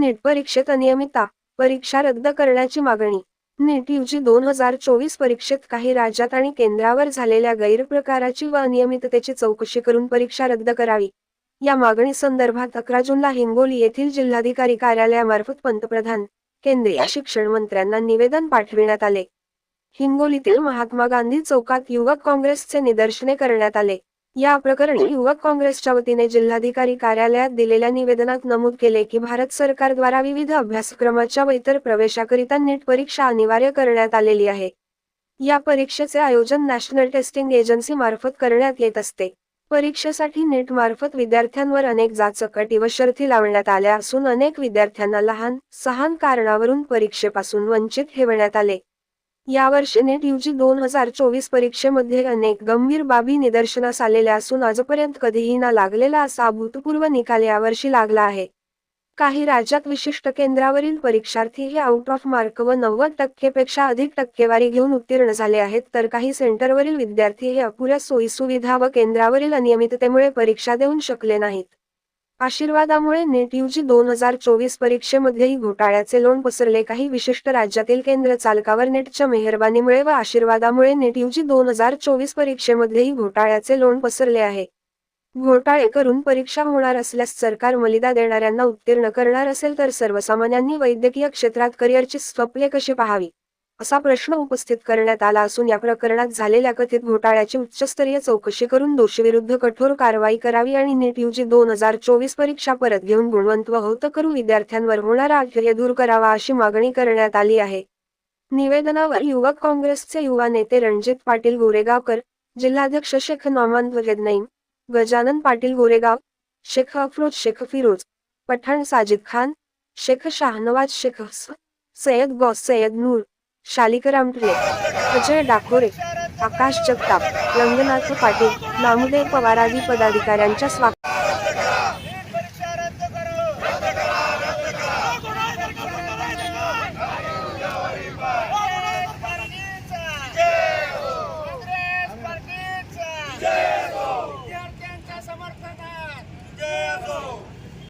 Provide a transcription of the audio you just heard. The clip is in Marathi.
नेट परीक्षेत अनियमितता परीक्षा रद्द करण्याची मागणी. नेट यूजी दोन हजार चोवीस परीक्षेत काही राज्यात आणि केंद्रावर झालेल्या गैरप्रकाराची व अनियमिततेची चौकशी करून परीक्षा रद्द करावी. या मागणी संदर्भात अकरा जूनला हिंगोली येथील जिल्हाधिकारी कार्यालयामार्फत पंतप्रधान केंद्रीय शिक्षण मंत्र्यांना निवेदन पाठविण्यात आले. हिंगोलीतील महात्मा गांधी चौकात युवक काँग्रेसचे निदर्शने करण्यात आले. या प्रकरणी युवक काँग्रेसच्या वतीने जिल्हाधिकारी कार्यालयात दिलेल्या निवेदनात नमूद केले की भारत सरकारद्वारा विविध अभ्यासक्रमाच्या व इतर प्रवेशाकरिता नीट परीक्षा अनिवार्य करण्यात आलेली आहे. या परीक्षेचे आयोजन नॅशनल टेस्टिंग एजन्सी मार्फत करण्यात येत असते. परीक्षेसाठी नेट मार्फत विद्यार्थ्यांवर अनेक जाचकटी व शर्थी लावण्यात आल्या असून अनेक विद्यार्थ्यांना लहान सहान कारणावरून परीक्षेपासून वंचित ठेवण्यात आले. यावर्षी नेट यूजी दोन हजार चोवीस परीक्षेमध्ये अनेक गंभीर बाबी निदर्शनास आलेल्या असून आजपर्यंत कधीही ना लागलेला असा अभूतपूर्व निकाल यावर्षी लागला आहे. काही राज्यात विशिष्ट केंद्रावरील परीक्षार्थी हे आउट ऑफ मार्क व नव्वद टक्केपेक्षा अधिक टक्केवारी घेऊन उत्तीर्ण झाले आहेत तर काही सेंटरवरील विद्यार्थी हे अपुऱ्या सोयीसुविधा व केंद्रावरील अनियमिततेमुळे परीक्षा देऊन शकले नाहीत. आशीर्वादामुळे नेट यूजी दोन हजार चोवीस परीक्षेमध्येही घोटाळ्याचे लोण पसरले. काही विशिष्ट राज्यातील केंद्र चालकावर नेटच्या मेहरबानीमुळे व आशीर्वादामुळे नेट यूजी दोन हजार चोवीस परीक्षेमध्येही घोटाळ्याचे लोण पसरले आहे. घोटाळे करून परीक्षा होणार असल्यास सरकार मलिदा देणाऱ्यांना उत्तीर्ण करणार असेल तर सर्वसामान्यांनी वैद्यकीय क्षेत्रात करिअरची स्वप्ने कशी पाहावी? असा प्रश्न उपस्थित करण्यात आला असून या प्रकरणात झालेल्या कथित घोटाळ्याची उच्चस्तरीय चौकशी करून दोषीविरुद्ध कठोर कारवाई करावी आणि नीट यूजी दोन हजार चोवीस परीक्षा परत घेऊन गुणवंत व होत करू विद्यार्थ्यांवर होणारा आश्चर्य दूर करावा अशी मागणी करण्यात आली आहे. निवेदनावर युवक काँग्रेसचे युवा नेते रणजित पाटील गोरेगावकर जिल्हाध्यक्ष शेख नॉमान वगैद गजानन पाटील गोरेगाव शेख अफरोज शेख फिरोज पठाण साजिद खान शेख शाहनवाज शेख हस, सय्यद गौस सय्यद नूर शालिक रामटले अजय डाकोरे आकाश जगताप रंगनाथ पाटील नामदेव पवार आदी पदाधिकाऱ्यांच्या स्वागत